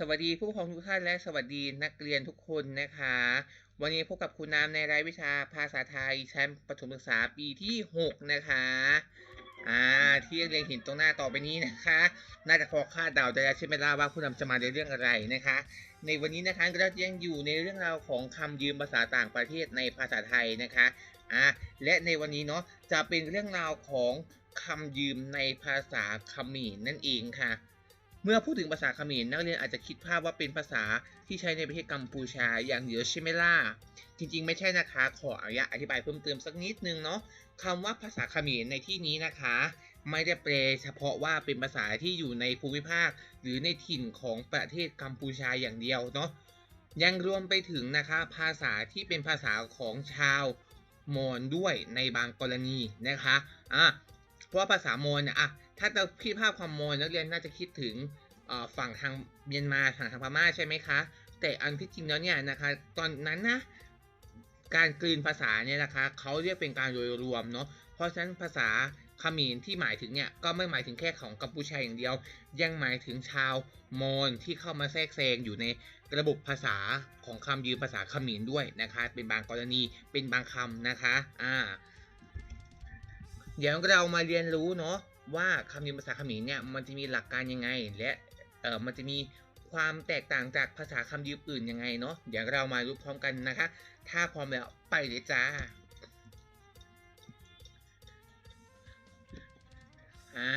สวัสดีผู้ปกครองทุกท่านและสวัสดีนักเรียนทุกคนนะคะ วันนี้พบกับครูน้ำในรายวิชาภาษาไทยชั้นประถมศึกษาปีที่ 6 นะคะอ่าที่เรียนเห็นตรงหน้าต่อไปนี้นะคะ น่าจะพอคาดเดาได้แล้วใช่ไหมล่ะว่าครูน้ำจะมาในเรื่องอะไรนะคะ ในวันนี้นะคะเรายังอยู่ในเรื่องราวของคำยืมภาษาต่างประเทศในภาษาไทยนะคะอ่าและในวันนี้เนาะจะเป็นเรื่องราวของคำยืมในภาษาเขมรนั่นเองค่ะ เมื่อพูดถึงภาษาเขมรนักเรียนอาจจะคิดภาพว่าเป็นภาษาที่ใช้ในประเทศกัมพูชาอย่างเดียวใช่ไหมล่ะ จริงๆ ไม่ใช่นะคะ ขออนุญาตอธิบายเพิ่มเติมสักนิดนึงเนาะคำว่าภาษาเขมรในที่นี้นะคะ ไม่ได้แปลเฉพาะว่าเป็นภาษาที่อยู่ในภูมิภาค หรือในถิ่นของประเทศกัมพูชาอย่างเดียวเนาะ ยังรวมไปถึงนะคะ ภาษาที่เป็นภาษาของชาวมอญด้วยในบางกรณีนะคะ อะ ราะว่าภาษาโมอญเนี่ยอะถ้าเราคิดภาพความโมอญนักเรียนน่าจะคิดถึงฝั่งทางเมียนมาฝั่งทางพม่าใช่ไหมคะ แต่อันที่จริงแล้วเนี่ยนะคะตอนนั้นนะการกลืนภาษาเนี่ยนะคะเขาเรียกเป็นการโดยรวมเนาะเพราะฉะนั้นภาษาเขมรที่หมายถึงเนี่ยก็ไม่หมายถึงแค่ของกัมพูชาอย่างเดียว ยังหมายถึงชาวมอญที่เข้ามาแทรกแซงอยู่ในระบบภาษาของคำยืมภาษาเขมรด้วยนะคะ เป็นบางกรณีเป็นบางคำนะคะอ่า เดี๋ยวเรามาเรียนรู้เนาะว่าคำยืมภาษาเขมรเนี่ยมันจะมีหลักการยังไง และเออมันจะมีความแตกต่างจากภาษาคำยืมอื่นยังไงเนาะเดี๋ยวเรามารู้พร้อมกันนะคะ ถ้าพร้อมแล้วไปเลยจ้าอ่า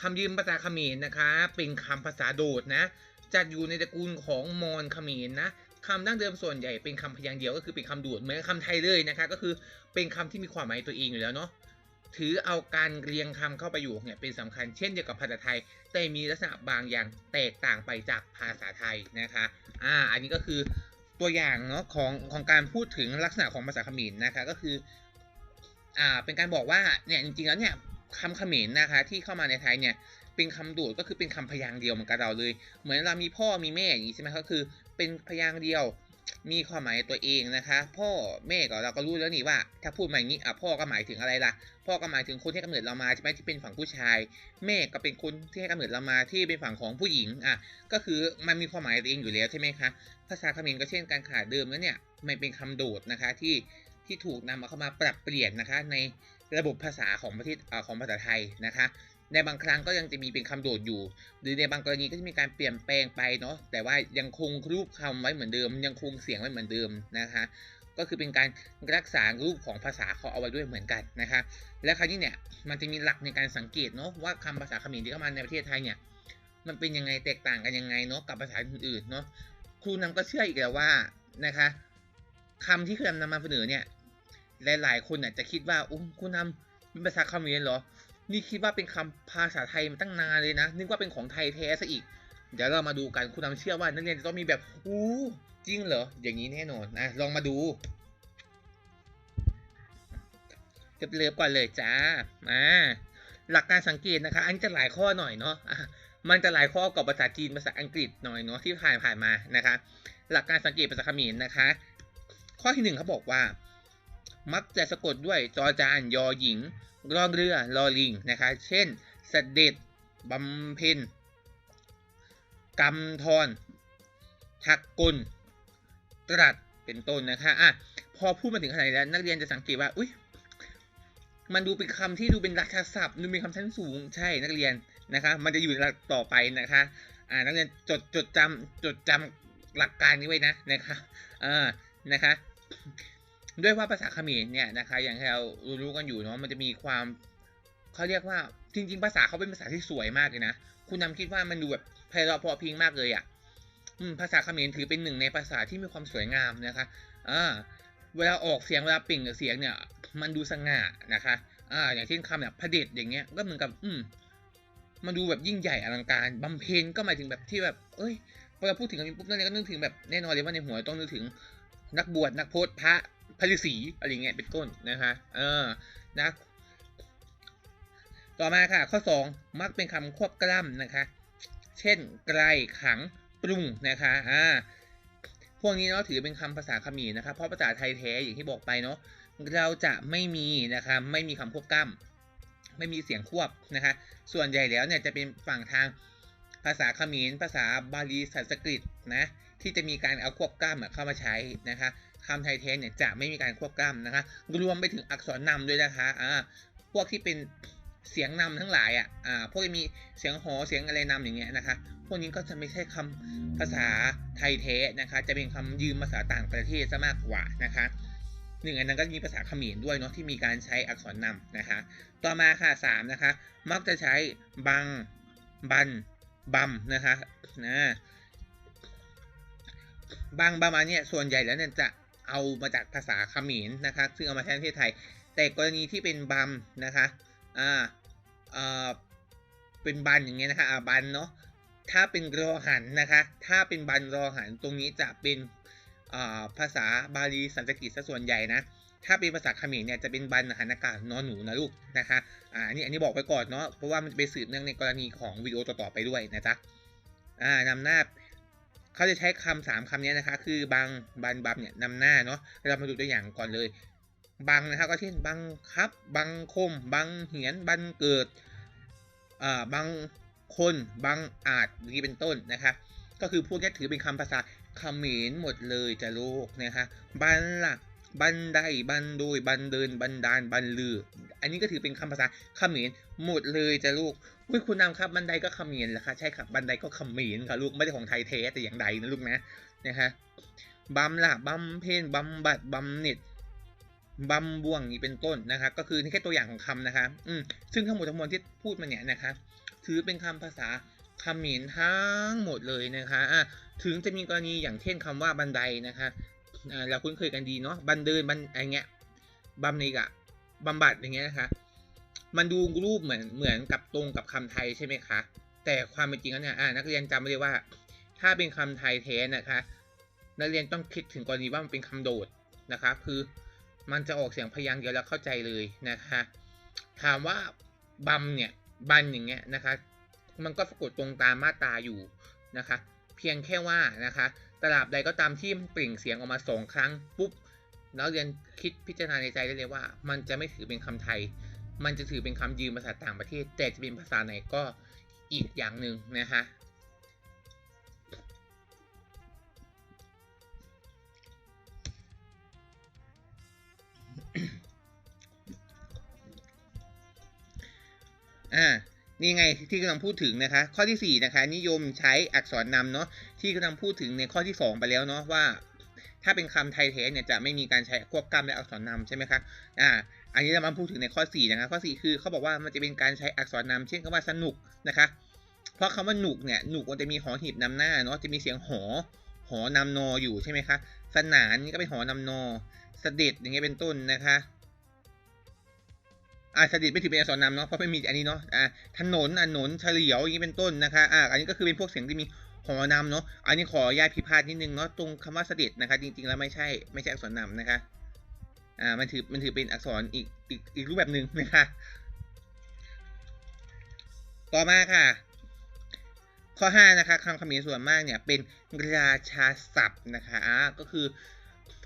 คำยืมภาษาเขมรนะคะ เป็นคำภาษาโดดนะจัดอยู่ในตระกูลของมอญเขมรนะคำดั้งเดิมส่วนใหญ่เป็นคำพยางค์เดียวก็คือเป็นคำโดดเหมือนคำไทยเลยนะคะ ก็คือเป็นคำที่มีความหมายตัวเองอยู่แล้วเนาะ ถือเอาการเรียงคำเข้าประโยคเนี่ยเป็นสำคัญเช่นเดียวกับภาษาไทย แต่มีลักษณะบางอย่างแตกต่างไปจากภาษาไทยนะคะอ่าอันนี้ก็คือตัวอย่างเนาะของของการพูดถึงลักษณะของภาษาเขมรนะคะก็คืออ่าเป็นการบอกว่าเนี่ยจริงๆแล้วเนี่ยคำเขมรนะคะที่เข้ามาในไทยเนี่ยเป็นคำโดดก็คือเป็นคำพยางค์เดียวเหมือนกับเราเลย เหมือนเรามีพ่อมีแม่อย่างนี้ใช่ไหมก็คือเป็นพยางค์เดียว มีความหมายตัวเองนะคะ พ่อแม่ก็เราก็รู้แล้วนี่ว่า ถ้าพูดมาอย่างนี้อะพ่อก็หมายถึงอะไรล่ะ พ่อก็หมายถึงคนที่ให้กำเนิดเรามาใช่ไหมที่เป็นฝั่งผู้ชาย แม่ก็เป็นคนที่ให้กำเนิดเรามาที่เป็นฝั่งของผู้หญิงอะก็คือมันมีความหมายตัวเองอยู่แล้วใช่ไหมคะภาษาเขมรก็เช่นกันค่ะเดิมแล้วเนี่ยมันเป็นคำโดดนะคะที่ที่ถูกนำมาเข้ามาปรับเปลี่ยนนะคะในระบบภาษาของประเทศอ่าของภาษาไทยนะคะ ในบางครั้งก็ยังจะมีเป็นคำโดดอยู่ หรือในบางกรณีก็จะมีการเปลี่ยนแปลงไปเนาะแต่ว่ายังคงรูปคำไว้เหมือนเดิม ยังคงเสียงไว้เหมือนเดิมนะคะก็คือเป็นการรักษารูปของภาษาเขาเอาไว้ด้วยเหมือนกันนะคะและคราวนี้เนี่ยมันจะมีหลักในการสังเกตเนาะว่าคำภาษาเขมรที่เข้ามาในประเทศไทยเนี่ยมันเป็นยังไงแตกต่างกันยังไงเนาะกับภาษาอื่นๆเนาะครูนำก็เชื่ออีกแล้วว่านะคะคำที่ครูนำนำมาเสนอเนี่ยหลายๆคนอาจจะคิดว่าอุ้ครูนำเป็นภาษาเขมรเหรอ นี่คิดว่าเป็นคำภาษาไทยมาตั้งนานเลยนะ นึกว่าเป็นของไทยแท้ซะอีก เดี๋ยวเรามาดูกันคุณนำเชื่อว่านักเรียนจะต้องมีแบบอู้จริงเหรอ อย่างนี้แน่นอนนะลองมาดูเริ่มก่อนเลยจ้าอ่าหลักการสังเกตนะคะ อันนี้จะหลายข้อหน่อยเนาะอะมันจะหลายข้อกับภาษาจีนภาษาอังกฤษหน่อยเนาะที่ผ่านผ่านมานะคะ หลักการสังเกตภาษาเขมรนะคะ ข้อที่หนึ่งเขาบอกว่า มักจะสะกดด้วยจอจานยอหญิงรอเรือรอลิงนะคะเช่นเสด็จบำเพ็ญกำธรทักกุลตรัสเป็นต้นนะคะอะพอพูดมาถึงขนาดนี้แล้วนักเรียนจะสังเกตว่าอุ้ยมันดูเป็นคำที่ดูเป็นรัฐศัพท์ดูเป็นคำชั้นสูงใช่นักเรียนนะคะ มันจะอยู่หลักต่อไปนะคะอ่านักเรียนจดจดจำจดจำหลักการนี้ไว้นะนะคะเออนะคะ ด้วยว่าภาษาเขมรเนี่ยนะคะอย่างที่เรารู้กันอยู่เนาะมันจะมีความเขาเรียกว่าจริง ๆ ภาษาเขาเป็นภาษาที่สวยมากเลยนะคุณนำคิดว่ามันดูแบบไพเราะเพราะพิงมากเลยอะ่ะภาษาเขมรถือเป็นหนึ่งในภาษาที่มีความสวยงามนะคะอ่าเวลาออกเสียงเวลาปล่งเสียงเนี่ย มันดูสง่านะคะอ่าอย่างเช่นคำแบบพระเดชอย่างเงี้ยก็เหมือนกับอืมมันดูแบบยิ่งใหญ่อลังการบำเพ็ญก็หมายถึงแบบที่แบบ เอ้ยเวลาพูดถึงคำนี้ปุ๊บนั่นก็นึกถึงแบบแน่นอนเลยว่าในหัวต้องนึกถึงนักบวชนักพจน์พระ พระฤาษีอะไรเงี้ยเป็นต้นนะคะเออนะต่อมาค่ะ ข้อ 2 มักเป็นคำควบกล้ำนะคะ เช่นไกลขังปรุงนะคะอ่าพวกนี้เนาะถือเป็นคำภาษาเขมรนะคะเพราะภาษาไทยแท้อย่างที่บอกไปเนาะเราจะไม่มีนะคะไม่มีคำควบกล้ำไม่มีเสียงควบนะคะ ส่วนใหญ่แล้วเนี่ยจะเป็นฝั่งทางภาษาเขมรภาษาบาลีสันสกฤตนะที่จะมีการเอาควบกล้ำเข้ามาใช้นะคะ คำไทยแท้เนี่ยจะไม่มีการควบกล้ำนะคะ รวมไปถึงอักษรนำด้วยนะคะอ่าพวกที่เป็นเสียงนำทั้งหลายอะอ่าพวกที่มีเสียงหอเสียงอะไรนำอย่างเงี้ยนะคะ พวกนี้ก็จะไม่ใช่คำภาษาไทยแท้นะคะ จะเป็นคำยืมภาษาต่างประเทศซะมากกว่านะคะหนึ่งอันนั้นก็มีภาษาเขมรด้วยเนาะที่มีการใช้อักษรนำนะคะ ต่อมาค่ะสามนะคะ มักจะใช้บัง บัน บัมนะคะนะบังบัมอันเนี่ยส่วนใหญ่แล้วเนี่ยจะ เอามาจากภาษาเขมรนะคะซึ่งเอามาใช้ในประเทศไทย แต่กรณีที่เป็นบัมนะคะอ่าเอ่อเป็นบันอย่างเงี้ยนะคะอ่าบันเนาะถ้าเป็นรอหันนะคะถ้าเป็นบันรอหันตรงนี้จะเป็นอ่าภาษาบาลีสันสกฤตซะส่วนใหญ่นะ ถ้าเป็นภาษาเขมรเนี่ยจะเป็นบันหันอากาศนอนหนูนะลูกนะคะอ่าอันนี้อันนี้บอกไปก่อนเนาะเพราะว่ามันจะไปสืบเนื่องในกรณีของวิดีโอต่อๆไปด้วยนะจ๊ะอ่านำหน้า เขาจะใช้คำสามคำนี้นะคะ คือบางบันบับเนี่ยนำหน้าเนาะเรามาดูตัวอย่างก่อนเลยบังนะครับก็เช่นบังคับ บังคม บังเหียน บังเกิดอ่าบังคนบังอาจนี้เป็นต้นนะคะก็คือพวกนี้ถือเป็นคำภาษาเขมรหมดเลยจะลูกนะคะบันหลัก บันไดบันโดยบันเดินบันดาลบันลือ อันนี้ก็ถือเป็นคำภาษาเขมรหมดเลยจ้ะลูกอุ้ยคุณนำครับบันไดก็เขมรแหละค่ะใช่ครับบันไดก็เขมรค่ะลูกไม่ได้ของไทยแท้แต่อย่างใดนะลูกนะนะฮะบัมล่ะบัมเพนบัมบัดบัมเน็ตบัมบ่วงนี่เป็นต้นนะคะก็คือนี่แค่ตัวอย่างของคำนะคะอืมซึ่งทั้งหมดทั้งมวลที่พูดมาเนี่ยนะคะ ถือเป็นคำภาษาเขมรทั้งหมดเลยนะคะอะถึงจะมีกรณีอย่างเช่นคำว่าบันไดนะคะ เราคุ้นเคยกันดีเนาะบันเดินบันอะไรเงี้ยบัมนี่กะบำบัดอย่างเงี้ยนะคะ มันดูรูปเหมือนเหมือนกับตรงกับคำไทยใช่ไหมคะ แต่ความเป็นจริงแล้วเนี่ยนักเรียนจำไว้เลยว่า ถ้าเป็นคำไทยแท้นะคะ นักเรียนต้องคิดถึงกรณีว่ามันเป็นคำโดดนะคะ คือมันจะออกเสียงพยางค์เดียวแล้วเข้าใจเลยนะคะ ถามว่าบัมเนี่ยบันอย่างเงี้ยนะคะ มันก็สะกดตรงตามมาตราอยู่นะคะ เพียงแค่ว่านะคะ ตราบใดก็ตามที่มันเปล่งเสียงออกมาสองครั้งปุ๊บนักเรียนคิดพิจารณาในใจได้เลยว่า มันจะไม่ถือเป็นคำไทย มันจะถือเป็นคำยืมภาษาต่างประเทศ แต่จะเป็นภาษาไหนก็อีกอย่างหนึ่งนะคะอ่า นี่ไงที่กำลังพูดถึงนะคะ ข้อที่ 4 นะคะ นิยมใช้อักษรนำเนาะที่กำลังพูดถึงในข้อที่ 2 ไปแล้วเนาะว่า ถ้าเป็นคำไทยแท้เนี่ยจะไม่มีการใช้ควบกล้ำและอักษรนำใช่ไหมคะอ่าอันนี้เรามาพูดถึงในข้อ4นะคะข้อ 4 คือเขาบอกว่ามันจะเป็นการใช้อักษรนำเช่นคำว่าสนุกนะคะ เพราะคำว่าหนุกเนี่ยหนุกมันจะมีหอหีบนำหน้าเนาะจะมีเสียงหอหอนำนออยู่ใช่ไหมคะสนานนี่ก็เป็นหอนำนอเสด็จอย่างเงี้ยเป็นต้นนะคะ อ่าสถิตไม่ถือเป็นอักษรนำเนาะเพราะไม่มีอันนี้เนาะอ่าถนนอะหนนเฉลียวอย่างนี้เป็นต้นนะคะอ่าอันนี้ก็คือเป็นพวกเสียงที่มีหอนำเนาะอันนี้ขออนุญาตพิพาทนิดนึงเนาะตรงคำว่าเสด็จนะคะ จริงๆแล้วไม่ใช่ไม่ใช่อักษรนำนะคะอ่ามันถือมันถือเป็นอักษรอีกอีกอีกรูปแบบหนึ่งนะคะ ต่อมาค่ะ ข้อ5นะคะคำคำนี้ส่วนมากเนี่ยเป็นราชาศัพท์นะคะอ่าก็คือ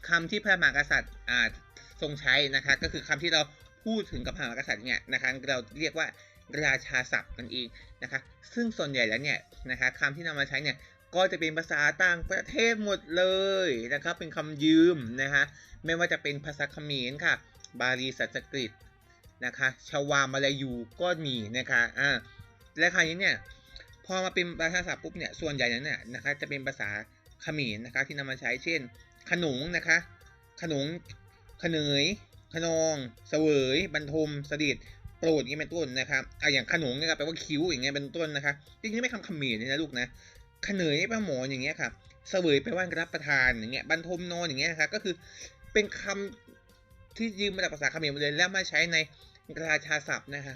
คำที่พระมหากษัตริย์อ่าทรงใช้นะคะ ก็คือคำที่เรา พูดถึงกับพระมหากษัตริย์เนี่ยนะคะเราเรียกว่าราชาศัพท์นั่นเองนะคะซึ่งส่วนใหญ่แล้วเนี่ยนะคะคำที่นำมาใช้เนี่ยก็จะเป็นภาษาต่างประเทศหมดเลยนะครับเป็นคำยืมนะคะไม่ว่าจะเป็นภาษาเขมรค่ะ บาลีสันสกฤตนะคะชาวามาลายูก็มีนะคะอ่าและคราวนี้เนี่ยพอมาเป็นภาษาศัพท์ปุ๊บเนี่ยส่วนใหญ่นั้นเนี่ยนะคะจะเป็นภาษาเขมรนะคะที่นำมาใช้เช่น ขนงนะคะ ขนงขเนย ขนองเสวยบรรทมสดิดโปรดอย่างเป็นต้นนะครับอะอย่างขนงเนี่ยก็แปลว่าคิ้วอย่างเงี้ยเป็นต้นนะคะจริงๆไม่คำเขมรเลยนะลูกนะขเนยแปลาหมอนอย่างเงี้ยค่ะเสวยแปลว่ารับประทานอย่างเงี้ยบรรทมนอนอย่างเงี้ยนะคะก็คือเป็นคำที่ยืมมาจากภาษาเขมรหมดเลยแล้วมาใช้ในราชาศัพท์นะคะ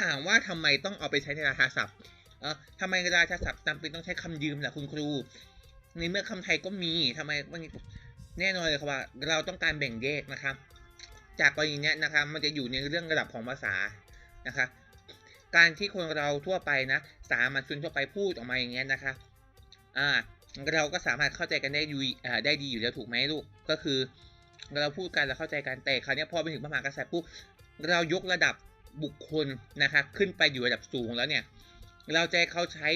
ถามว่าทำไมต้องเอาไปใช้ในราชาศัพท์เออทำไมราชาศัพท์จำเป็นต้องใช้คำยืมล่ะคุณครู ในเมื่อคำไทยก็มีทำไมวันนี้แน่นอนเลยครับว่า เราต้องการแบ่งแยกนะครับ จากกรณีเนี้ยนะครับมันจะอยู่ในเรื่องระดับของภาษานะคะการที่คนเราทั่วไปนะสามัญชนทั่วไปพูดออกมาอย่างเงี้ยนะคะอ่าเราก็สามารถเข้าใจกันได้ดีอ่าได้ดีอยู่แล้วถูกไหมลูกก็คือ เราพูดกันเราเข้าใจกันแต่คราวนี้พอไปถึงพระมหากษัตริย์ปุ๊บเรายกระดับบุคคลนะคะขึ้นไปอยู่ระดับสูงแล้วเนี่ยเราจะให้เขาใช้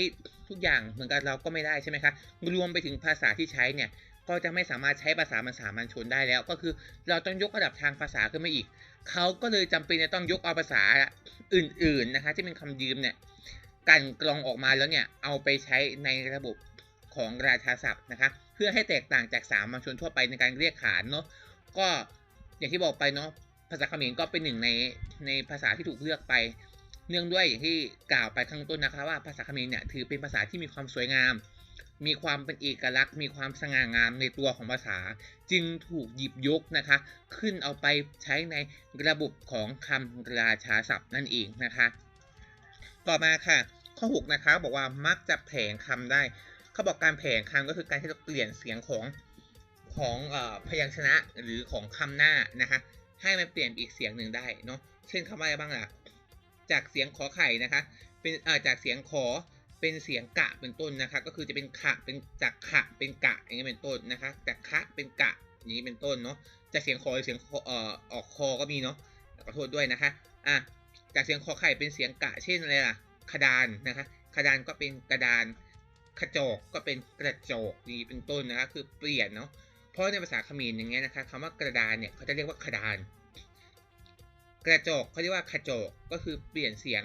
ทุกอย่างเหมือนกันเราก็ไม่ได้ใช่ไหมคะรวมไปถึงภาษาที่ใช้เนี่ย ก็จะไม่สามารถใช้ภาษามันสามัญชนได้แล้ว ก็คือเราต้องยกระดับทางภาษาขึ้นมาอีก เขาก็เลยจำเป็นจะต้องยกเอาภาษาอื่นๆนะคะที่เป็นคำยืมเนี่ยกันกรองออกมาแล้วเนี่ยเอาไปใช้ในระบบของราชาศัพท์นะคะ เพื่อให้แตกต่างจากสามัญชนทั่วไปในการเรียกขานเนาะก็อย่างที่บอกไปเนาะภาษาเขมรก็เป็นหนึ่งในในภาษาที่ถูกเลือกไป เนื่องด้วยอย่างที่กล่าวไปข้างต้นนะคะว่าภาษาเขมรเนี่ยถือเป็นภาษาที่มีความสวยงาม มีความเป็นเอกลักษณ์ มีความสง่างามในตัวของภาษา จึงถูกหยิบยกนะคะ ขึ้นเอาไปใช้ในระบบของคำราชาศัพท์นั่นเองนะคะ ต่อมาค่ะ ข้อ 6 นะคะ บอกว่ามักจะแผงคำได้เขาบอกการแผงคำก็คือการที่เราเปลี่ยนเสียงของของอพยัญชนะหรือของคำหน้านะคะ ให้มันเปลี่ยนอีกเสียงหนึ่งได้เนาะเช่นคำว่าอะไรบ้างล่ะ จากเสียงขอไข่นะคะ เป็นจากเสียงขอ เป็นเสียงกะเป็นต้นนะคะ ก็คือจะเป็นขะเป็นจากขะเป็นกะอย่างนี้เป็นต้นนะคะจากคะเป็นกะอย่างนี้เป็นต้นเนาะจากเสียงคอเสียงคอเอ่อออกคอก็มีเนาะขอโทษด้วยนะคะอะจากเสียงคอไข่เป็นเสียงกะ เช่นอะไรล่ะขดานนะคะขดานก็เป็นกระดานขจกก็เป็นกระจกนี่เป็นต้นนะคะคือเปลี่ยนเนาะเพราะในภาษาเขมรอย่างเงี้ยนะคะคำว่ากระดานเนี่ยเขาจะเรียกว่าขดาน กระจกเขาเรียกว่าขจกก็คือเปลี่ยนเสียง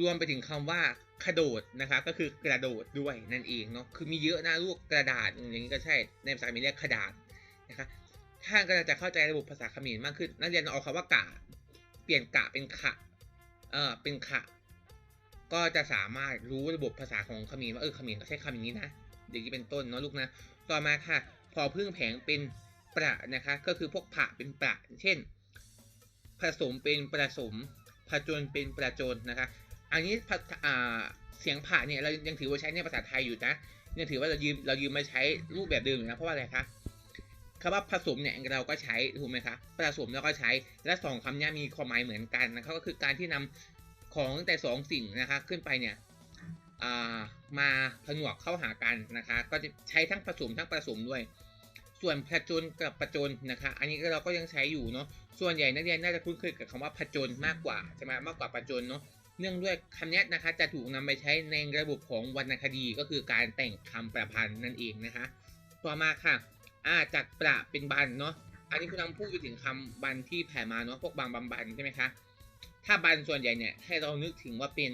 รวมไปถึงคำว่าขโดดนะคะก็คือกระโดดด้วยนั่นเองเนาะคือมีเยอะนะลูกกระดาษอย่างนี้ก็ใช่ในภาษาเขมรเรียกขดาษนะคะถ้าก็จะเข้าใจระบบภาษาเขมรมากขึ้น นักเรียนเอาคำว่ากะ เปลี่ยนกะเป็นขะเออเป็นขะ ก็จะสามารถรู้ระบบภาษาของเขมรว่าเออเขมรเขาใช้คำอย่างนี้นะอย่างนี้เป็นต้นเนาะลูกนะต่อมาค่ะ พอพึ่งแผงเป็นประนะคะ ก็คือพวกผะเป็นประเช่น ผสมเป็นประสมผจญเป็นประจนนะคะ อันนี้เสียงผ่าเนี่ยเรายังถือว่าใช้ในภาษาไทยอยู่นะยังถือว่าเรายืมเรายืมมาใช้รูปแบบเดิมอยู่นะเพราะว่าอะไรคะคำว่าผสมเนี่ยเราก็ใช้ถูกไหมคะผสมเราก็ใช้และสองคำนี้มีความหมายเหมือนกันนะคะก็คือการที่นำของแต่สองสิ่งนะคะขึ้นไปเนี่ยามาผนวกเข้าหากันนะคะ ก็จะใช้ทั้งผสมทั้งผสมด้วย ส่วนผจญกับประจนนะคะ อันนี้เราก็ยังใช้อยู่เนาะส่วนใหญ่นักเรียนน่าจะคุ้นเคยกับคำว่าผจญมากกว่าใช่ไหมมากกว่าประจนเนาะ เนื่องด้วยคำนี้นะคะจะถูกนำไปใช้ในระบบของวรรณคดีก็คือการแต่งคำประพันธ์นั่นเองนะคะ ต่อมาค่ะอ่าจากประเป็นบันเนาะอันนี้คุณนำพูดไปถึงคำบันที่แผ่มาเนาะพวกบางบำบันใช่ไหมคะถ้าบันส่วนใหญ่เนี่ยให้เรานึกถึงว่าเป็น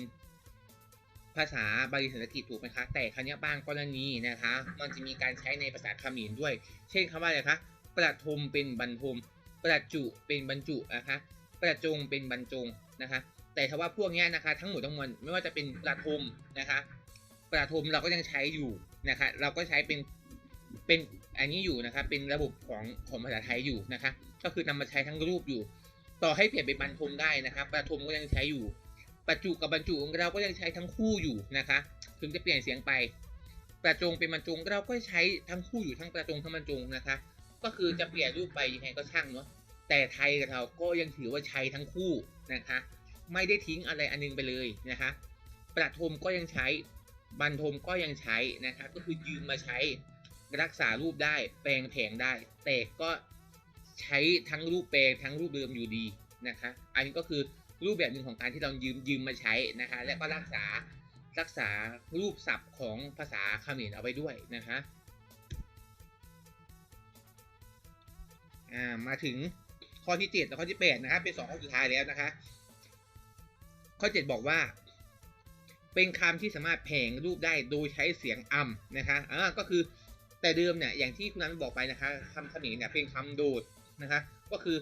ภาษาบาลีสันสกฤตถูกไหมคะ แต่ครั้นี้บางกรณีนะคะ มันจะมีการใช้ในภาษาเขมรด้วย เช่นคำว่าอะไรคะประทมเป็นบรรทม ประจุเป็นบรรจุนะคะประจงเป็นบรรจงนะคะ แต่ถ้าว่าพวกนี้นะคะทั้งหมดทั้งมวลไม่ว่าจะเป็นประทมนะคะประทมเราก็ยังใช้อยู่นะคะเราก็ใช้เป็นเป็นอันนี้อยู่นะคะเป็นระบบของของภาษาไทยอยู่นะคะก็คือนำมาใช้ทั้งรูปอยู่ ต่อให้เปลี่ยนเป็นบรรทมได้นะคะประทมก็ยังใช้อยู่ประจุกับบรรจุเราก็ยังใช้ทั้งคู่อยู่นะคะ ถึงจะเปลี่ยนเสียงไป ประจงเป็นบรรจงเราก็ใช้ทั้งคู่อยู่ทั้งประจงทั้งบรรจงนะคะ ก็คือจะเปลี่ยนรูปไปยังไงก็ช่างเนาะแต่ไทยกับเราก็ยังถือว่าใช้ทั้งคู่นะคะ ไม่ได้ทิ้งอะไรอันนึงไปเลยนะคะประทมก็ยังใช้บรรทมก็ยังใช้นะคะก็คือยืมมาใช้รักษารูปได้แปลงแผงได้ แต่ก็ใช้ทั้งรูปแปลงทั้งรูปเดิมอยู่ดีนะคะอันนี้ก็คือรูปแบบหนึ่งของการที่เรายืมยืมมาใช้นะคะและก็รักษารักษารูปศัพท์ของภาษาเขมรเอาไว้ด้วยนะคะอ่ามาถึงข้อที่ 7 และข้อที่ 8 นะครับเป็นสองข้อสุดท้ายแล้วนะคะ ข้อ 7 บอกว่า เป็นคำที่สามารถแผงรูปได้โดยใช้เสียงอำนะคะอ่าก็คือแต่เดิมเนี่ยอย่างที่คุณนั้นบอกไปนะคะคำเขมรเนี่ยเป็นคำโดดนะคะก็คือ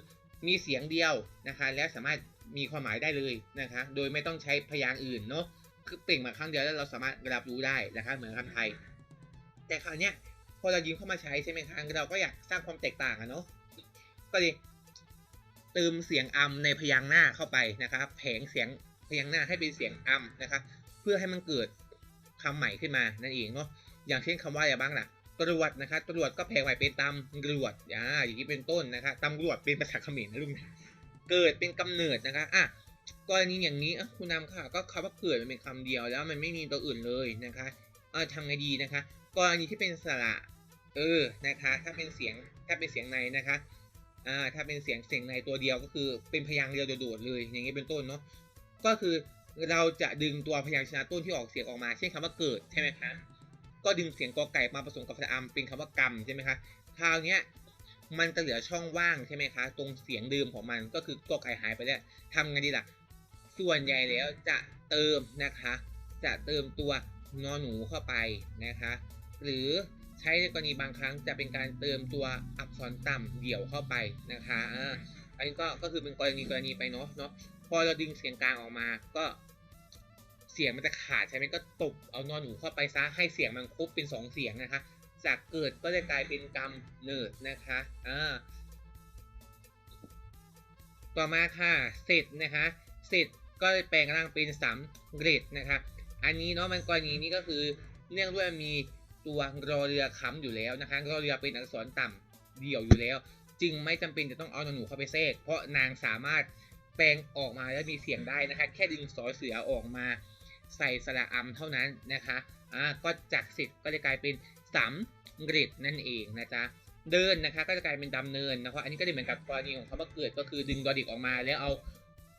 มีเสียงเดียวนะคะแล้วสามารถมีความหมายได้เลยนะคะโดยไม่ต้องใช้พยางค์อื่นเนาะคือเปล่งมาครั้งเดียวแล้วเราสามารถรับรู้ได้นะคะเหมือนคำไทย แต่คราวเนี้ยพอเรายืมเข้ามาใช้ใช่ไหมคะเราก็อยากสร้างความแตกต่างอะเนาะก็เลยเติมเสียงอัมในพยางค์หน้าเข้าไปนะครับแผงเสียง พยางหน้าให้เป็นเสียงอัมนะครับเพื่อให้มันเกิดคำใหม่ขึ้นมานั่นเองเนาะอย่างเช่นคำว่าอะไรบ้างล่ะตรวจนะครับตรวจก็แผงใหม่เป็นตำรวจอ่าอย่างนี้เป็นต้นนะครับตำรวจเป็นภาษาเขมรนะลุงเกิดเป็นกำเนิดนะครับอะกรณีอย่างนี้คุณนำค่ะ ก็คำว่าเกิดมันเป็นคำเดียวแล้วมันไม่มีตัวอื่นเลยนะคะเออทำไงดีนะคะกรณีที่เป็นสระเออนะคะถ้าเป็นเสียงถ้าเป็นเสียงในนะคะอ่าถ้าเป็นเสียงเสียงในตัวเดียวก็คือเป็นพยางค์เดียวโดดๆเลย อย่างนี้เป็นต้นเนาะ ก็คือเราจะดึงตัวพยัญชนะต้นที่ออกเสียงออกมา เช่นคำว่าเกิดใช่ไหมคะก็ดึงเสียงกอไก่มาผสมกับสระอัมเป็นคำว่ากรรมใช่ไหมคะคราวเนี้ยมันจะเหลือช่องว่างใช่ไหมคะ ตรงเสียงเดิมของมันก็คือกอไก่หายไปแล้วทำไงดีล่ะ ส่วนใหญ่แล้วจะเติมนะคะ จะเติมตัวนอนหนูเข้าไปนะคะ หรือใช้ในกรณีบางครั้งจะเป็นการเติมตัวอักษรต่ำเดี่ยวเข้าไปนะคะอ่าอันนี้ก็ก็คือเป็นกรณีกรณีไปเนาะเนาะ พอเราดึงเสียงกลางออกมาก็เสียงมันจะขาดใช่ไหมก็ตบเอานอนหนูเข้าไปซะให้เสียงมันครบเป็นสองเสียงนะคะ จากเกิดก็จะกลายเป็นกรรมเนิดนะคะอ่าต่อมาค่ะเสร็จนะคะเสร็จก็แปลงร่างเป็นสามเกรดนะคะอันนี้เนาะมันกรณีนี้ก็คือเนื่องด้วยมีตัวรอเรือค้ำอยู่แล้วนะคะรอเรือเป็นอักษรต่ำเดี่ยวอยู่แล้ว จึงไม่จำเป็นจะต้องเอานอนหนูเข้าไปแทรกเพราะนางสามารถ แปลงออกมาแล้วมีเสียงได้นะคะ แค่ดึงสอเสือออกมาใส่สระอัมเท่านั้นนะคะอ่าก็จากเสร็จก็จะกลายเป็นสามกริดนั่นเองนะจ๊ะเดินนะคะก็จะกลายเป็นดำเนินนะครับอันนี้ก็จะเหมือนกับกรณีของคำว่าเกิดก็คือดึงดอดิกออกมาแล้วเอา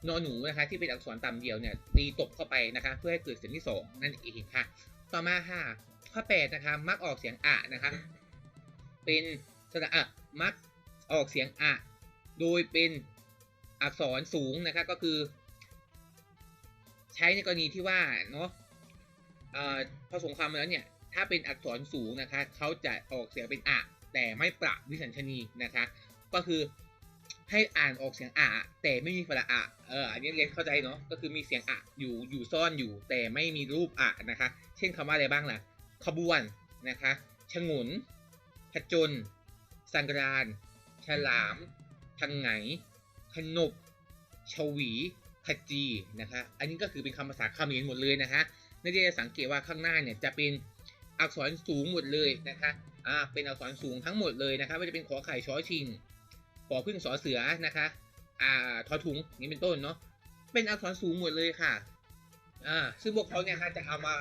นอหนูนะคะที่เป็นอักษรต่ำเดียวเนี่ยตีตบเข้าไปนะคะ เพื่อให้เกิดเสียงที่สองนั่นเองค่ะ ต่อมาค่ะข้อแปดนะคะมักออกเสียงอะนะคะเป็นสระอะมักออกเสียงอะ โดยเป็น อักษรสูงนะคะก็คือ ใช้ในกรณีที่ว่าเนาะเอ่อสมความมาแล้วเนี่ยถ้าเป็นอักษรสูงนะคะเขาจะออกเสียงเป็นอะแต่ไม่ประวิสัญชนีนะคะ ก็คือให้อ่านออกเสียงอะแต่ไม่มีสระอะเอออันนี้เรียนเข้าใจเนาะก็คือมีเสียงอะอยู่อยู่ซ่อนอยู่ แต่ไม่มีรูปอะนะคะ เช่นคำว่าอะไรบ้างล่ะขบวนนะคะฉงนผจญสังกรานฉลามทังไหง ขนบชวีขจีนะคะ อันนี้ก็คือเป็นคำภาษาเขมรหมดเลยนะคะนักเรียนจะสังเกตว่าข้างหน้าเนี่ยจะเป็นอักษรสูงหมดเลยนะคะ อ่า เป็นอักษรสูงทั้งหมดเลยนะคะไม่จะเป็นขอไข่ชอชิงปอพึ่งสอเสือนะคะ อ่า ทอถุงนี่เป็นต้นเนาะ เป็นอักษรสูงหมดเลยค่ะ อ่า ซึ่งพวกเขาเนี่ยค่ะจะเอามา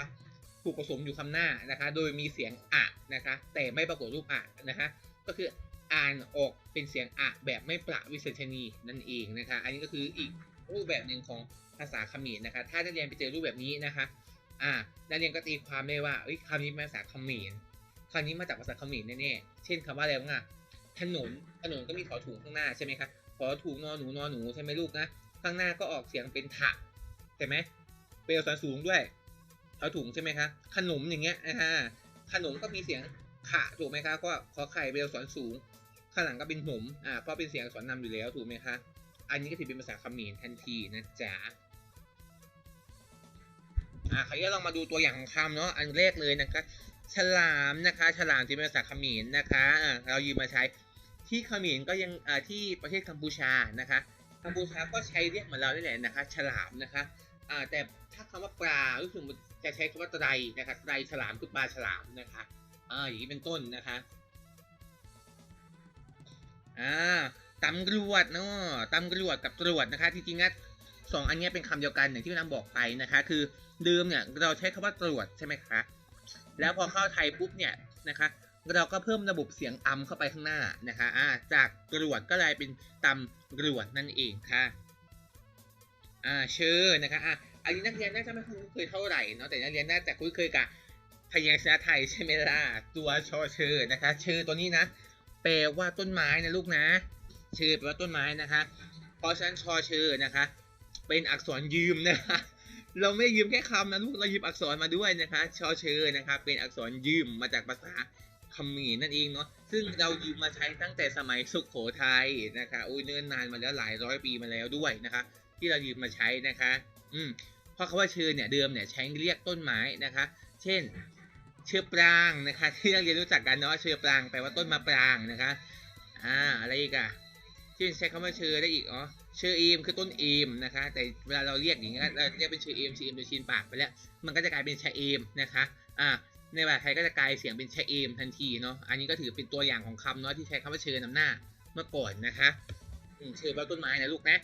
ผูกผสมอยู่คำหน้านะคะ โดยมีเสียงอะนะคะ แต่ไม่ปรากฏรูปอะนะคะ ก็คือ อ่านออกเป็นเสียงอะแบบไม่ประวิเศษณีนั่นเองนะคะ อันนี้ก็คืออีกรูปแบบหนึ่งของภาษาเขมรนะคะ ถ้านักเรียนไปเจอรูปแบบนี้นะคะ อ่า นักเรียนก็ตีความได้ว่าคำนี้มาจากภาษาเขมรคำนี้มาจากภาษาเขมรแน่ๆ เช่นคำว่าอะไรบ้างอะถนน ถนนก็มีถอถุงข้างหน้าใช่ไหมครับถอถุงนอหนูนอหนูใช่ไหมลูกนะ ข้างหน้าก็ออกเสียงเป็นถะใช่ไหมเป็นอักษรสูงด้วยถอถุงใช่ไหมครับขนมอย่างเงี้ยนะฮะขนมก็มีเสียงขะถูกไหมครับก็ขอไข่เป็นอักษรสูง ข้างหลังก็เป็นหนมอ่าเพราะเป็นเสียงอักษรนำอยู่แล้วถูกไหมคะ อันนี้ก็ถือเป็นภาษาเขมรทันทีนะจ๊ะอ่าใครก็ลองมาดูตัวอย่างของคำเนาะอันแรกเลยนะคะ ฉลามนะคะ ฉลามจะเป็นภาษาเขมรนะคะอ่าเรายืมมาใช้ที่เขมรก็ยังอ่าที่ประเทศกัมพูชานะคะกัมพูชาก็ใช้เรียกเหมือนเราได้แหละนะคะ ฉลามนะคะอ่าแต่ถ้าคำว่าปลารู้สึกจะใช้คำว่าไตรนะคะไตรฉลามคือปลาฉลามนะคะอ่าอย่างนี้เป็นต้นนะคะ อ่าตำรวจเนาะตำรวจกับตรวจนะคะจริงๆนะสองอันนี้เป็นคำเดียวกันอย่างที่พี่น้ำบอกไปนะคะ คือเดิมเนี่ยเราใช้คำว่าตรวจใช่ไหมคะแล้วพอเข้าไทยปุ๊บเนี่ยนะคะเราก็เพิ่มระบบเสียงอัมเข้าไปข้างหน้านะคะอ่าจากกรวดก็เลยเป็นตำกรวดนั่นเองค่ะอ่าเชื่อนะคะอะอันนี้นักเรียนน่าจะไม่คุ้นเคยเท่าไหร่เนาะแต่นักเรียนน่าจะคุ้นเคยกับพยัญชนะไทยใช่ไหมล่ะตัวชอเชอนะคะเชอตัวนี้นะ ปลว่าต้นไม้นะลูกนะเชอแปลว่าต้นไม้นะคะ เพราะฉะนั้นชอเชอนะคะ เป็นอักษรยืมนะคะ เราไม่ยืมแค่คำนะลูก เรายืมอักษรมาด้วยนะคะ ชอเชอนะคะ เป็นอักษรยืมมาจากภาษาเขมรนั่นเองเนาะ ซึ่งเรายืมมาใช้ตั้งแต่สมัยสุขโขทัยนะคะ อุ้ยเนิ่นนานมาแล้วหลายร้อยปีมาแล้วด้วยนะคะ ที่เรายืมมาใช้นะคะ อืมเพราะคำว่าเชอเนี่ยเดิมเนี่ยใช้เรียกต้นไม้นะคะ เช่น ชือปรางนะคะ ที่เราเรียนรู้จักกันเนาะเชือปรางแปลว่าต้นมะปรางนะคะอ่าอะไรอีกอะเช่นใช้คำว่าเชอได้อีกอ๋อเชอเอมคือต้นเอมนะคะ แต่เวลาเราเรียกอย่างเงี้ยเราเรียกเป็นเชอเอมเชอเอมโดยชินปากไปแล้ว มันก็จะกลายเป็นชะเอมนะคะอ่าในภาษาไทยก็จะกลายเสียงเป็นชะเอมทันทีเนาะ อันนี้ก็ถือเป็นตัวอย่างของคำเนาะที่ใช้คำว่าเชอนำหน้าเมื่อก่อนนะคะอืมเชอแปลว่าต้นไม้นะลูกนะ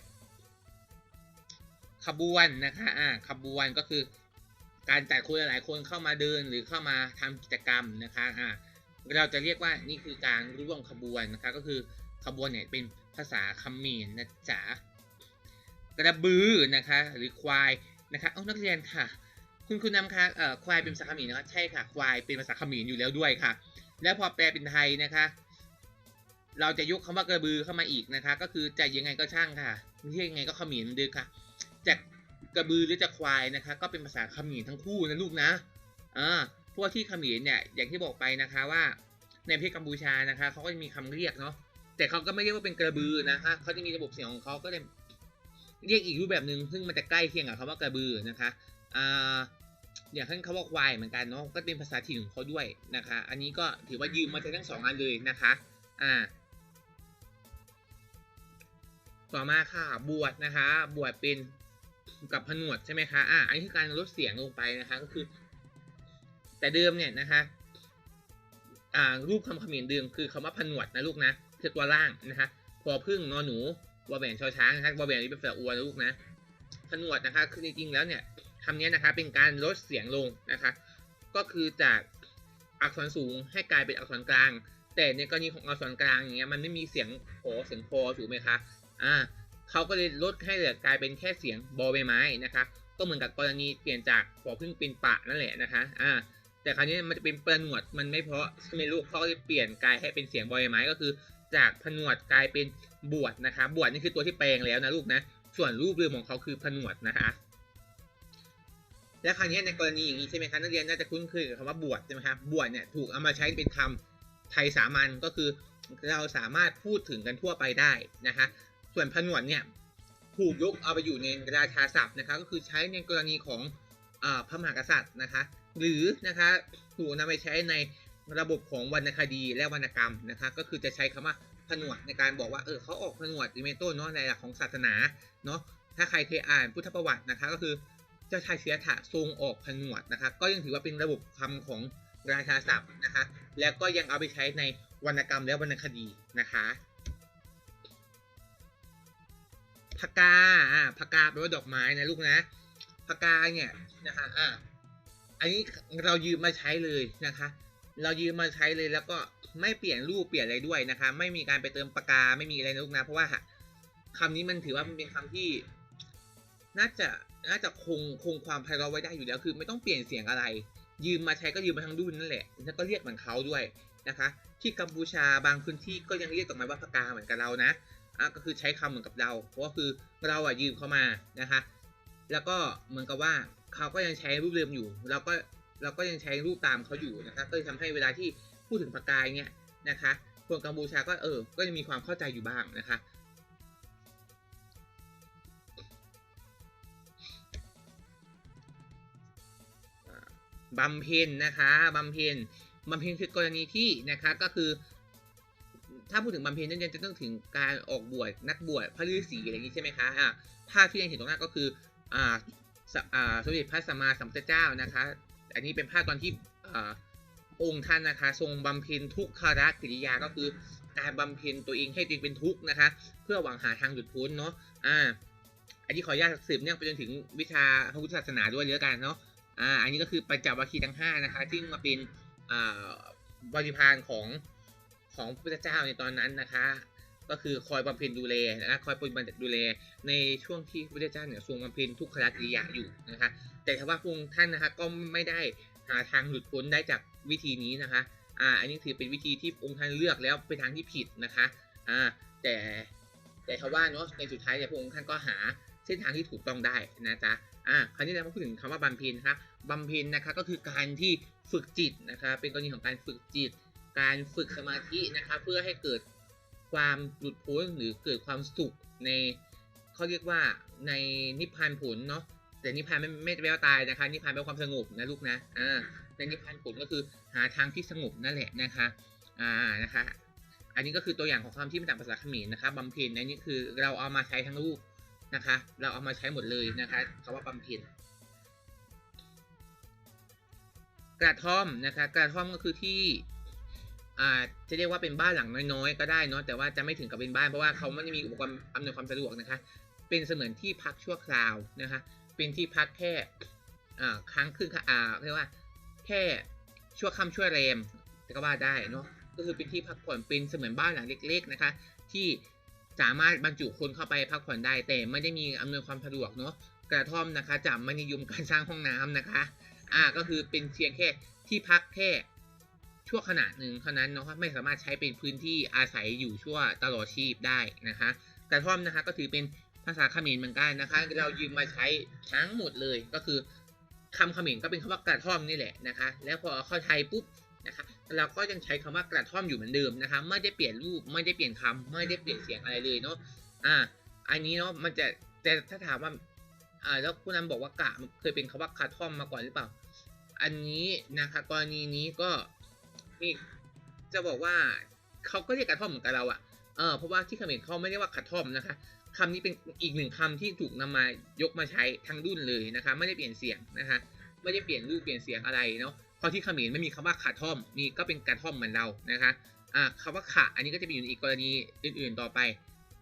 ขบวนนะคะ อ่า ขบวนก็คือ การจัดคนหลายๆคนเข้ามาเดินหรือเข้ามาทำกิจกรรมนะคะอ่าเราจะเรียกว่านี่คือการร่วมขบวนนะคะก็คือขบวนเนี่ยเป็นภาษาเขมรนะจ๊ะกระบือนะคะหรือควายนะคะเอานักเรียนค่ะ คุณคุณนำคะเอ่อควายเป็นภาษาเขมรนะคะใช่ค่ะควายเป็นภาษาเขมรอยู่แล้วด้วยค่ะ แล้วพอแปลเป็นไทยนะคะ เราจะยกคำว่ากระบือเข้ามาอีกนะคะ ก็คือจะยังไงก็ช่างค่ะเรียกยังไงก็เขมรเหมือนดิมค่ะจะก กระบือหรือจะควายนะคะ ก็เป็นภาษาเขมรทั้งคู่นะลูกนะอ่าพว่าที่เขมรเนี่ยอย่างที่บอกไปนะคะว่าในประเทศกัมพูชานะคะเขาก็จะมีคำเรียกเนาะแต่เขาก็ไม่เรียกว่าเป็นกระบือนะคะเขาจะมีระบบเสียงของเขาก็เลยเรียกอีกรูปแบบหนึ่งซึ่งมันจะใกล้เคียงกับคำว่ากระบือนะคะอ่าอย่างเช่นคำว่าควายเหมือนกันเนาะก็เป็นภาษาถิ่นของเขาด้วยนะคะ อันนี้ก็ถือว่ายืมมาใช้ทั้งสองอันเลยนะคะอ่าต่อมาค่ะบวชนะคะ บวชเป็น กับผนวดใช่ไหมคะ อ่าอันนี้คือการลดเสียงลงไปนะคะก็คือ แต่เดิมเนี่ยนะคะ อ่า รูปคำเขมรเดิมคือคำว่าผนวดนะลูกนะคือตัวล่างนะคะ พอพึ่งนอหนูวอแหวนชอช้างนะคะวอแหวนนี้เป็นสระอัวนะลูกนะผนวดนะคะ คือจริงๆแล้วเนี่ยคำนี้นะคะ เป็นการลดเสียงลงนะคะ ก็คือจากอักษรสูงให้กลายเป็นอักษรกลาง แต่ในกรณีของอักษรกลางอย่างเงี้ยมันไม่มีเสียงโอเสียงพอถูกไหมคะ อ่า เขาก็เลยลดให้เหลือกลายเป็นแค่เสียงบอใบไม้นะคะก็เหมือนกับกรณีเปลี่ยนจากปอพึ่งเป็นปะนั่นแหละนะคะอ่าแต่คราวนี้มันจะเป็นเปิลหนวดมันไม่เพราะใช่ไหมลูกเขาก็เลยเปลี่ยนกลายให้เป็นเสียงบอยไม้ก็คือ จากผนวดกลายเป็นบวชนะคะบวชนี่คือตัวที่แปลงแล้วนะลูกนะส่วนรูปเรือของเขาคือผนวดนะคะและคราวนี้ในกรณีอย่างนี้ใช่ไหมคะนักเรียนน่าจะคุ้นเคยกับคำว่าบวชใช่ไหมคะบวชเนี่ยถูกเอามาใช้เป็นคำไทยสามัญก็คือเราสามารถพูดถึงกันทั่วไปได้นะคะ ส่วนผนวดเนี่ยถูกยกเอาไปอยู่ในราชาศัพท์นะคะก็คือใช้ในกรณีของอพระมหากษัตริย์นะคะ หรือนะคะถูกนำไปใช้ในระบบของวรรณคดีและวรรณกรรมนะคะ ก็คือจะใช้คำว่าผนวดในการบอกว่าเออเขาออกผนวดดิเมโต้เนาะในหลักของศาสนาเนาะถ้าใครเคยอ่านพุทธประวัตินะคะ ก็คือเจ้าชายเสียถะทรงออกผนวดนะคะ ก็ยังถือว่าเป็นระบบคำของราชาศัพท์นะคะ แล้วก็ยังเอาไปใช้ในวรรณกรรมและวรรณคดีนะคะ พกาอ่าพกาแปลว่าดอกไม้นะลูกนะพกาเนี่ยนะคะอ่าอันนี้เรายืมมาใช้เลยนะคะ เรายืมมาใช้เลยแล้วก็ไม่เปลี่ยนรูปเปลี่ยนอะไรด้วยนะคะ ไม่มีการไปเติมปากกาไม่มีอะไรนะลูกนะเพราะว่าคำนี้มันถือว่ามันเป็นคำที่ น่าจะน่าจะคงคงความไพเราะไว้ได้อยู่แล้ว คือไม่ต้องเปลี่ยนเสียงอะไร ยืมมาใช้ก็ยืมมาทั้งรุ่นนั่นแหละแล้วก็เรียกเหมือนเขาด้วยนะคะ ที่กัมพูชาบางพื้นที่ก็ยังเรียกดอกไม้ว่าปากกาเหมือนกับเรานะ อะก็คือใช้คำเหมือนกับเรา เพราะว่าคือเราอะยืมเขามานะคะ แล้วก็เหมือนกับว่าเขาก็ยังใช้รูปเดิมอยู่ เราก็เราก็ยังใช้รูปตามเขาอยู่นะคะ ก็เลยทำให้เวลาที่พูดถึงปากกายเนี่ยนะคะคนกัมพูชาก็เออ ก็จะมีความเข้าใจอยู่บ้างนะคะ บำเพ็ญนะคะ บำเพ็ญบำเพ็ญคือกรณีที่นะคะก็คือ ถ้าพูดถึงบำเพ็ญนั่นจะต้องถึงการออกบวชนักบวชพระฤาษีอะไรอย่างนี้ใช่ไหมคะอ่าภาพที่ยังเห็นตรงหน้าก็คืออ่าสอ่าสมเด็จพระสัมมาสัมพุทธเจ้านะคะ อันนี้เป็นภาพตอนที่อ่าองค์ท่านนะคะ ทรงบำเพ็ญทุกขระกิริยาก็คือการบำเพ็ญตัวเองให้ตัวเองเป็นทุกข์นะคะ เพื่อหวังหาทางหลุดพ้นเนาะอ่าอันนี้ขออนุญาตสืบเนื่องไปจนถึงวิชาพระพุทธศาสนาด้วยเรื่องกันเนาะอ่าอันนี้ก็คือปัญจวัคคีย์ทั้งห้านะคะที่มาเป็นอ่าบริพารของ ของพระเจ้าในตอนนั้นนะคะ ก็คือคอยบำเพ็ญดูแลนะคอยปฏิบัติดูแลในช่วงที่พระเจ้าเนี่ยทรงบำเพ็ญทุกขลกิริยาอยู่นะคะ แต่ถ้าว่าพระองค์ท่านนะคะก็ไม่ได้หาทางหลุดพ้นได้จากวิธีนี้นะคะอ่าอันนี้ถือเป็นวิธีที่องค์ท่านเลือกแล้วเป็นทางที่ผิดนะคะอ่าแต่แต่ถ้าว่าเนาะในสุดท้ายเนี่ยพระองค์ท่านก็หาเส้นทางที่ถูกต้องได้นะจ๊ะอ่าคราวนี้เรามาพูดถึงคำว่าบำเพ็ญนะคะบำเพ็ญนะคะก็คือการที่ฝึกจิตนะคะเป็นกรณีของการฝึกจิต การฝึกสมาธินะคะเพื่อให้เกิดความหลุดพ้นหรือเกิดความสุขในเขาเรียกว่าในนิพพานผลเนาะแต่นิพพานไม่ไม่แปลว่าตายนะคะนิพพานแปลว่าความสงบนะลูกนะอ่าในนิพพานผลก็คือหาทางที่สงบนั่นแหละนะคะอ่านะคะอันนี้ก็คือตัวอย่างของคำที่มาจากภาษาเขมรนะคะบำเพ็ญอันนี้คือเราเอามาใช้ทั้งรูปนะคะ เราเอามาใช้หมดเลยนะคะคำว่าบำเพ็ญกระท่อมนะคะ กระท่อมก็คือที่ อ่าจะเรียกว่าเป็นบ้านหลังน้อยๆ ก็ได้เนาะแต่ว่าจะไม่ถึงกับเป็นบ้านเพราะว่าเขาไม่ได้มีอุปกรณ์อำนวยความสะดวกนะคะ เป็นเสมือนที่พักชั่วคราวนะคะ เป็นที่พักแค่อ่าค้งคืนอ่าเรียกว่าแค่ชั่วค่ำชั่วแรมก็ว่าได้เนาะก็คือเป็นที่พักผ่อนเป็นเสมือนบ้านหลังเล็ก ๆนะคะ ที่สามารถบรรจุคนเข้าไปพักผ่อนได้ แต่ไม่ได้มีอำนวยความสะดวกเนาะกระท่อมนะคะจะไม่นิยมการสร้างห้องน้ำนะคะ อ่าก็คือเป็นเพียงแค่ที่พักแค่ ชั่วขณะหนึ่งเท่านั้นเนาะไม่สามารถใช้เป็นพื้นที่อาศัยอยู่ชั่วตลอดชีพได้นะคะกระท่อมนะคะก็ถือเป็นภาษาเขมรเหมือนกันนะคะ เรายืมมาใช้ทั้งหมดเลยก็คือคำเขมรก็เป็นคำว่ากระท่อมนี่แหละนะคะ แล้วพอเข้าไทยปุ๊บนะคะเราก็ยังใช้คำว่ากระท่อมอยู่เหมือนเดิมนะคะ ไม่ได้เปลี่ยนรูปไม่ได้เปลี่ยนคำไม่ได้เปลี่ยนเสียงอะไรเลยเนาะอ่าอันนี้เนาะมันจะแต่ถ้าถามว่าอ่าแล้วคุณนันบอกว่ากะมันเคยเป็นคำว่ากระท่อมมาก่อนหรือเปล่า อันนี้นะคะกรณีนี้ก็ มีจะบอกว่าเขาก็เรียกกระท่อมเหมือนกับเราอะเออเพราะว่าที่เขมรเขาไม่ได้ว่ากระท่อมนะคะคำนี้เป็นอีกหนึ่งคำที่ถูกนำมายกมาใช้ทั้งรุ่นเลยนะคะ ไม่ได้เปลี่ยนเสียงนะคะไม่ได้เปลี่ยนรูปเปลี่ยนเสียงอะไรเนาะเพราะที่เขมรไม่มีคำว่าขาท่อมนี่ก็เป็นกระท่อมเหมือนเรานะคะอ่าคำว่าขะอันนี้ก็จะไปอยู่ในอีกกรณีอื่น ๆต่อไป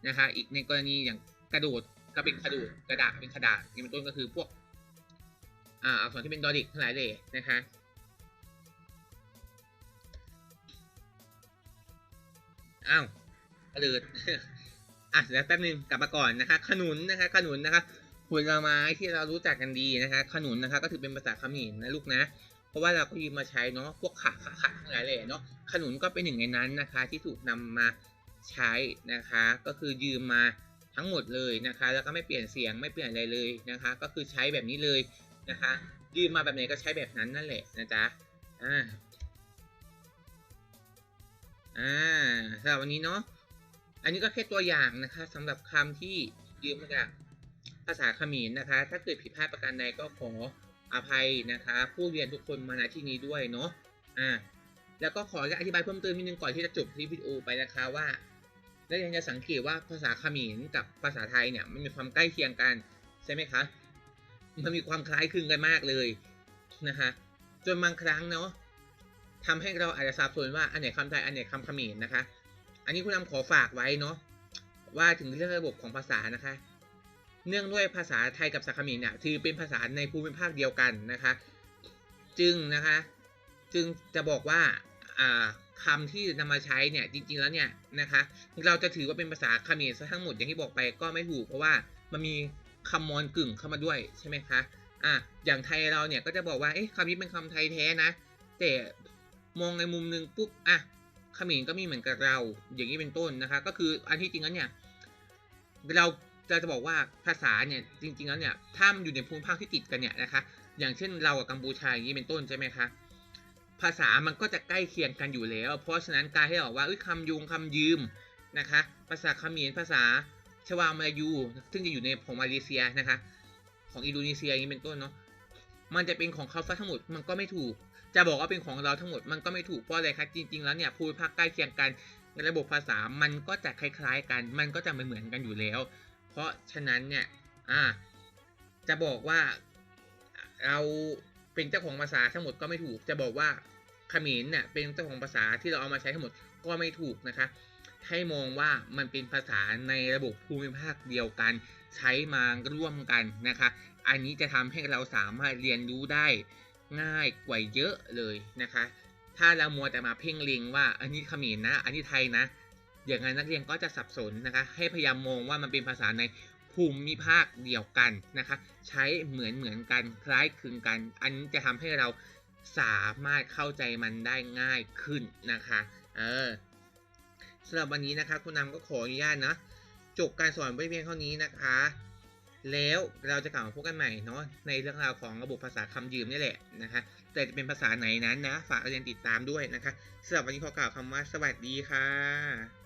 นะคะ อีกในกรณีอย่างกระโดดก็เป็นกระโดดกระดาษเป็นกระดาษนี่เป็นต้นก็คือพวกอ่าอักษรที่เป็นดอดิกทั้งหลายเลยนะคะ อ้าวเลิดอะแล้วแป๊บนึงกลับมาก่อนนะคะ ขนุนนะคะ ขนุนนะคะผลไม้ที่เรารู้จักกันดีนะคะ ขนุนนะคะ ก็ถือเป็นภาษาเขมรนะลูกนะ เพราะว่าเราก็ยืมมาใช้เนาะพวกขะขะขะทั้งหลายเลยเนาะขนุนก็เป็นหนึ่งในนั้นนะคะ ที่ถูกนำมาใช้นะคะ ก็คือยืมมาทั้งหมดเลยนะคะ แล้วก็ไม่เปลี่ยนเสียงไม่เปลี่ยนอะไรเลยนะคะ ก็คือใช้แบบนี้เลยนะคะ ยืมมาแบบไหนก็ใช้แบบนั้นนั่นแหละนะจ๊ะอ่า อ่าสำหรับวันนี้เนาะอันนี้ก็แค่ตัวอย่างนะคะสำหรับคำที่ยืมมาจากภาษาเขมรนะคะ ถ้าเกิดผิดพลาดประการใดก็ขออภัยนะคะ ผู้เรียนทุกคนมาณที่นี้ด้วยเนาะอ่าแล้วก็ขออธิบายเพิ่มเติมนิดนึงก่อนที่จะจบคลิปวิดีโอไปนะคะว่าแล้วยังจะสังเกตว่าภาษาเขมรกับภาษาไทยเนี่ยมันมีความใกล้เคียงกันใช่ไหมคะมันมีความคล้ายคลึงกันมากเลยนะคะ จนบางครั้งเนาะ ทำให้เราอาจจะสับสนว่าอันไหนคำไทยอันไหนคำเขมรนะคะ อันนี้คุณนำขอฝากไว้เนาะว่าถึงเรื่องระบบของภาษานะคะ เนื่องด้วยภาษาไทยกับภาษาเขมรเนี่ยถือเป็นภาษาในภูมิภาคเดียวกันนะคะ จึงนะคะ จึงจะบอกว่าอ่าคำที่นำมาใช้เนี่ยจริงๆแล้วเนี่ยนะคะ เราจะถือว่าเป็นภาษาเขมรซะทั้งหมดอย่างที่บอกไปก็ไม่ถูกเพราะว่ามันมีคำมอญกึ่งเข้ามาด้วยใช่ไหมคะอะอย่างไทยเราเนี่ยก็จะบอกว่าเอ๊ะคำนี้เป็นคำไทยแท้นะ แต่ มองในมุมหนึ่งปุ๊บอะเขมรก็มีเหมือนกับเรา อย่างนี้เป็นต้นนะคะ ก็คืออันที่จริงแล้วเนี่ยเราจะจะบอกว่าภาษาเนี่ยจริง ๆ แล้วเนี่ยถ้ามันอยู่ในภูมิภาคที่ติดกันเนี่ยนะคะ อย่างเช่นเรากับกัมพูชาอย่างนี้เป็นต้นใช่ไหมคะภาษามันก็จะใกล้เคียงกันอยู่แล้ว เพราะฉะนั้นการให้บอกว่าคำยุงคำยืมนะคะ ภาษาเขมรภาษาชวามาลายู ซึ่งจะอยู่ในของมาเลเซียนะคะ ของอินโดนีเซียอย่างนี้เป็นต้นเนาะมันจะเป็นของเขาซะทั้งหมดมันก็ไม่ถูก จะบอกว่าเป็นของเราทั้งหมดมันก็ไม่ถูกเพราะอะไรคะจริง ๆ แล้วเนี่ยภูมิภาคใกล้เคียงกันในระบบภาษามันก็จะคล้าย ๆ กัน มันก็จะไม่เหมือนกันอยู่แล้ว เพราะฉะนั้นเนี่ยอ่าจะบอกว่าเราเป็นเจ้าของภาษาทั้งหมดก็ไม่ถูก จะบอกว่าเขมรเนี่ยเป็นเจ้าของภาษาที่เราเอามาใช้ทั้งหมดก็ไม่ถูกนะคะ ให้มองว่ามันเป็นภาษาในระบบภูมิภาคเดียวกัน ใช้มาร่วมกันนะคะ อันนี้จะทำให้เราสามารถเรียนรู้ได้ ง่ายกว่าเยอะเลยนะคะ ถ้าเรามัวแต่มาเพ่งเล็งว่าอันนี้เขมรนะ อันนี้ไทยนะ อย่างนั้นนักเรียนก็จะสับสนนะคะ ให้พยายามมองว่ามันเป็นภาษาในภูมิภาคเดียวกันนะคะ ใช้เหมือนเหมือนกันคล้ายคลึงกัน อันนี้จะทำให้เราสามารถเข้าใจมันได้ง่ายขึ้นนะคะ เออสำหรับวันนี้นะคะคุณนำก็ขออนุญาตนะจบการสอนไว้เพียงเท่านี้นะคะ แล้วเราจะกลับมาพบกันใหม่เนาะในเรื่องราวของระบบภาษาคำยืมนี่แหละนะคะแต่จะเป็นภาษาไหนนั้นนะ ฝากเรียนติดตามด้วยนะคะสำหรับวันนี้ขอกล่าวคำว่าสวัสดีค่ะ